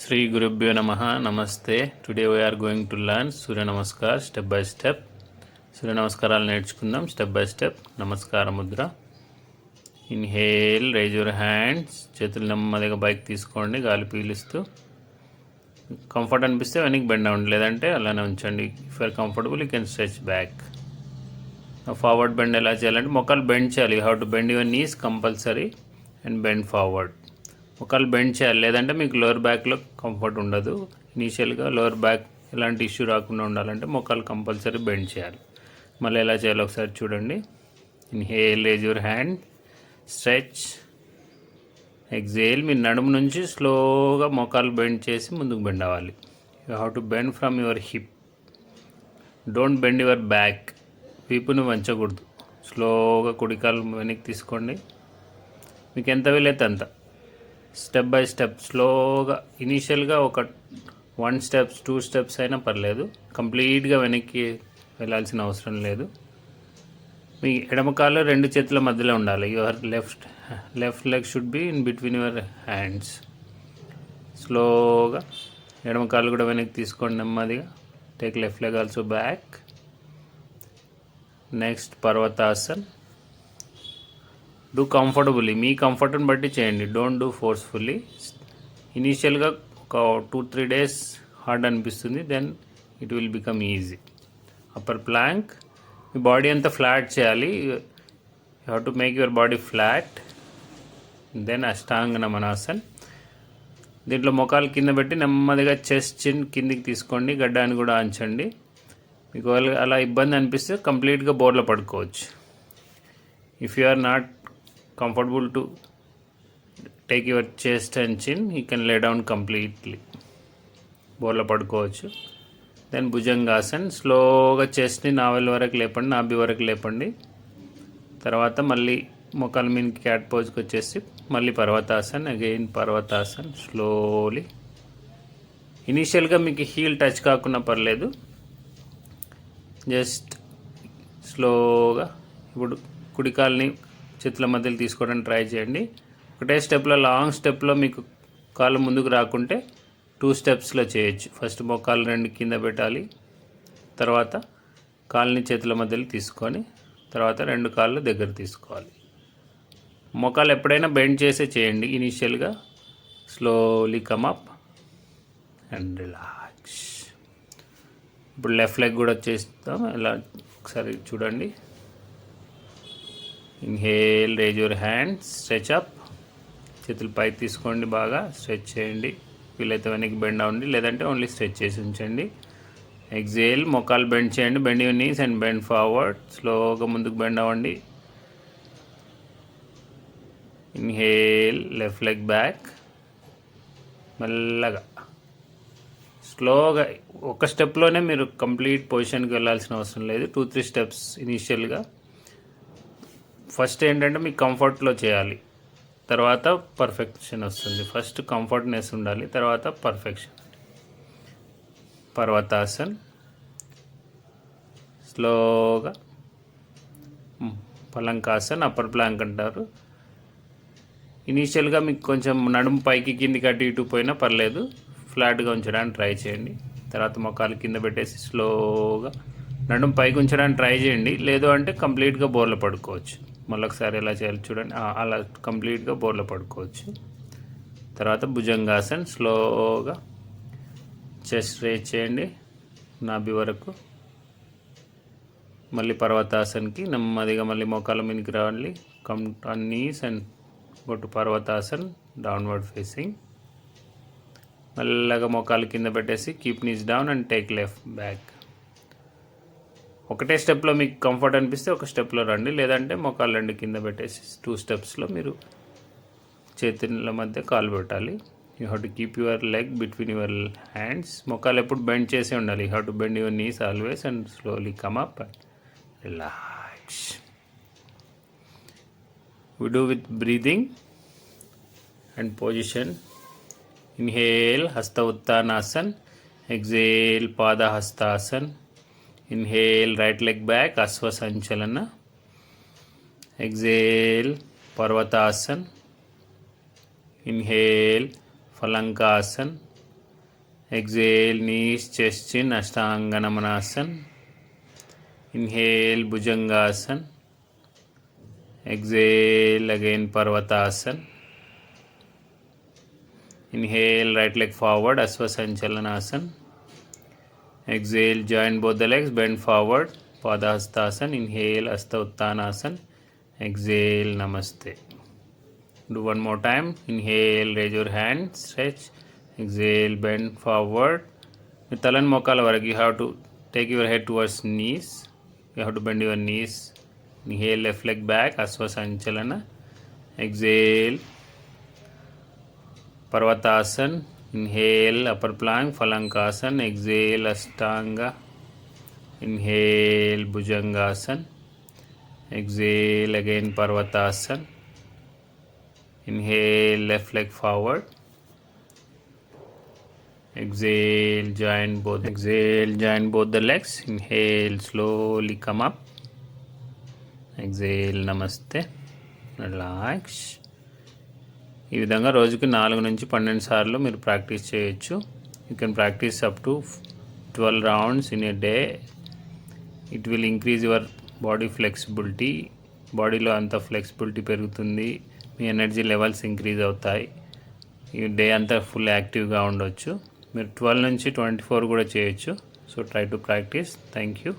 Sri Gurubhyo Namaha Namaste. Today we are going to learn Surya Namaskar step by step. సూర్య నమస్కారాలు నేర్చుకుందాం step by step నమస్కార Mudra inhale rise your hands చేతులు నెమ్మదిగా bike తీసుకోండి. గాలి పీలుస్తూ. Comfort అనిపిస్తే వెనక్కి బెండ్ అవ్వండి. లేదంటే అలానే ఉంచండి. If are comfortable you can stretch back forward bend ఎలా చేయాలంటే మొక్కలు బెండ్ చేయాలి. How to bend your knees compulsory and bend forward మొక్కలు బెండ్ చేయాలి. లేదంటే మీకు లోవర్ బ్యాక్లో కంఫర్ట్ ఉండదు. ఇనీషియల్గా లోవర్ బ్యాక్ ఎలాంటి ఇష్యూ రాకుండా ఉండాలంటే మొక్కలు కంపల్సరీ బెండ్ చేయాలి. మళ్ళీ ఎలా చేయాలి ఒకసారి చూడండి. Inhale raise your hand stretch exhale మీ నడుము నుంచి స్లోగా మొక్కలు బెండ్ చేసి ముందుకు బెండ్ అవ్వాలి. You have to bend from your hip don't bend your back వీపుని వంచకూడదు. స్లోగా కుడికాలు వెనక్కి తీసుకోండి. మీకు ఎంత వీలైతే అంత. స్టెప్ బై స్టెప్ స్లోగా ఇనీషియల్గా ఒక వన్ స్టెప్స్ టూ స్టెప్స్ అయినా పర్లేదు. కంప్లీట్గా వెనక్కి వెళ్ళాల్సిన అవసరం లేదు. మీ ఎడమ కాలు రెండు చేతుల మధ్యలో ఉండాలి. Your left left leg should be in between your hands స్లోగా ఎడమ కాలు కూడా వెనక్కి తీసుకోండి నెమ్మదిగా. Take left leg also back next Parvatasan do comfortably మీ కంఫర్ట్ని బట్టి చేయండి. డోంట్ డూ ఫోర్స్ఫుల్లీ ఇనీషియల్గా ఒక టూ త్రీ డేస్ హార్డ్ అనిపిస్తుంది. Then it will become easy upper plank me body అంతా ఫ్లాట్ చేయాలి. You have to make your body flat then అష్టాంగన మనాసన్ దీంట్లో మొఖాలు కింద పెట్టి నెమ్మదిగా చెస్ట్ చిన్ కిందికి తీసుకోండి. గడ్డాన్ని కూడా అంచండి మీకు అలా ఇబ్బంది అనిపిస్తే కంప్లీట్గా బోర్లో పడుకోవచ్చు. If you are not comfortable to take your chest and chin you can lay down completely బోర్లో పడుకోవచ్చు. దెన్ భుజంగాసన్ స్లోగా చెస్ట్ని నావెల్ వరకు లేపండి నాభి వరకు లేపండి. తర్వాత మళ్ళీ మొక్కల మీద క్యాట్ పోజ్కి వచ్చేసి మళ్ళీ పర్వతాసన్ అగైన్ పర్వతాసన్ స్లోలీ ఇనీషియల్గా మీకు హీల్ టచ్ కాకుండా పర్లేదు. జస్ట్ స్లోగా ఇప్పుడు కుడికాల్ని చేతుల మధ్యలో తీసుకోవడానికి ట్రై చేయండి. ఒకటే స్టెప్లో లాంగ్ స్టెప్లో మీకు కాళ్ళు ముందుకు రాకుంటే టూ స్టెప్స్లో చేయొచ్చు. ఫస్ట్ మోకాలు రెండు కింద పెట్టాలి. తర్వాత కాళ్ళని చేతుల మధ్యలో తీసుకొని తర్వాత రెండు కాళ్ళు దగ్గర తీసుకోవాలి. మోకాలు ఎప్పుడైనా బెండ్ చేసే చేయండి. ఇనీషియల్గా slowly come up and relax ఇప్పుడు లెఫ్ట్ లెగ్ కూడా చేస్తాం. ఇలా ఒకసారి చూడండి. Inhale raise your hand stretch up చేతులు పైకి తీసుకోండి బాగా స్ట్రెచ్ చేయండి. వీలైతే వెనక్కి బెండ్ అవ్వండి లేదంటే ఓన్లీ స్ట్రెచ్ చేసి ఉంచండి. ఎగ్జేల్ మొక్కలు బెండ్ చేయండి bend your knees and bend forward స్లోగా ముందుకు బెండ్ అవ్వండి. ఇన్హేల్ లెఫ్ట్ లెగ్ బ్యాక్ మెల్లగా. స్లోగా ఒక స్టెప్లోనే మీరు కంప్లీట్ పొజిషన్కి వెళ్ళాల్సిన అవసరం లేదు. టూ త్రీ స్టెప్స్ ఇనీషియల్గా ఫస్ట్ ఏంటంటే మీకు కంఫర్ట్లో చేయాలి. తర్వాత పర్ఫెక్షన్ వస్తుంది. ఫస్ట్ కంఫర్ట్నెస్ ఉండాలి. తర్వాత పర్ఫెక్షన్. పర్వతాసన్. స్లోగా. పలంకాసన్ అప్పర్ ప్లాంక్ అంటారు. ఇనీషియల్గా మీకు కొంచెం నడుము పైకి కిందికి అటు ఇటు పోయినా పర్లేదు. ఫ్లాట్గా ఉంచడానికి ట్రై చేయండి. తర్వాత మొక్కలు కింద పెట్టేసి స్లోగా నడుము పైకి ఉంచడానికి ట్రై చేయండి. లేదు అంటే కంప్లీట్గా బోర్లో పడుకోవచ్చు. మళ్ళీ ఒకసారి ఎలా చేయాలి చూడండి. అలా కంప్లీట్గా బోర్లో పడుకోవచ్చు. తర్వాత భుజంగాసన్ స్లోగా చెస్ట్ రేజ్ చేయండి. నాభి వరకు. మళ్ళీ పర్వతాసన్కి నెమ్మదిగా మళ్ళీ మోకాల మీదకి రావాలి. Come knees and go to Parvatasan downward facing మెల్లగా మోకాలు కింద పెట్టేసి keep knees down and take left back ఒకటే స్టెప్లో మీకు కంఫర్ట్ అనిపిస్తే ఒక స్టెప్లో రండి. లేదంటే మొక్కలు రెండు కింద పెట్టేసి టూ స్టెప్స్లో మీరు చేతుల మధ్య కాలు పెట్టాలి. You have to keep your leg between your hands మొక్కలు ఎప్పుడు బెండ్ చేసే ఉండాలి. You have to bend your knees always and slowly come up relax we do with breathing and position. Inhale hasta uttanasan exhale pada hastasan inhale right leg back Ashwa Sanchalan exhale Parvatasan inhale Phalankasan exhale knees chest in Ashtanganamanasan inhale Bhujangasan exhale again Parvatasan inhale right leg forward Ashwa Sanchalan asan Exhale, join both the legs, bend forward, Padahastasana. Inhale, Asta Uttanasana. Exhale, Namaste. Do one more time. Inhale, raise your hand, stretch. Exhale, bend forward. With Talan Mokala Varak, you have to take your head towards knees. You have to bend your knees. Inhale, left leg back, Asvasanchalana. Exhale, Parvatasana. Inhale upper plank Phalankasan exhale Ashtang inhale Bhujangasan exhale again Parvatasan inhale left leg forward exhale joint both exhale joint both the legs inhale slowly come up exhale namaste relax ఈ విధంగా రోజుకి నాలుగు నుంచి పన్నెండు సార్లు మీరు practice చేయొచ్చు. You can practice up to twelve rounds in a day it will increase your body flexibility బాడీలో అంత ఫ్లెక్సిబిలిటీ పెరుగుతుంది. మీ ఎనర్జీ లెవెల్స్ ఇంక్రీజ్ అవుతాయి. ఈ డే అంతా ఫుల్ యాక్టివ్గా ఉండొచ్చు. మీరు ట్వెల్వ్ నుంచి ట్వంటీ ఫోర్ కూడా చేయొచ్చు. So try to practice thank you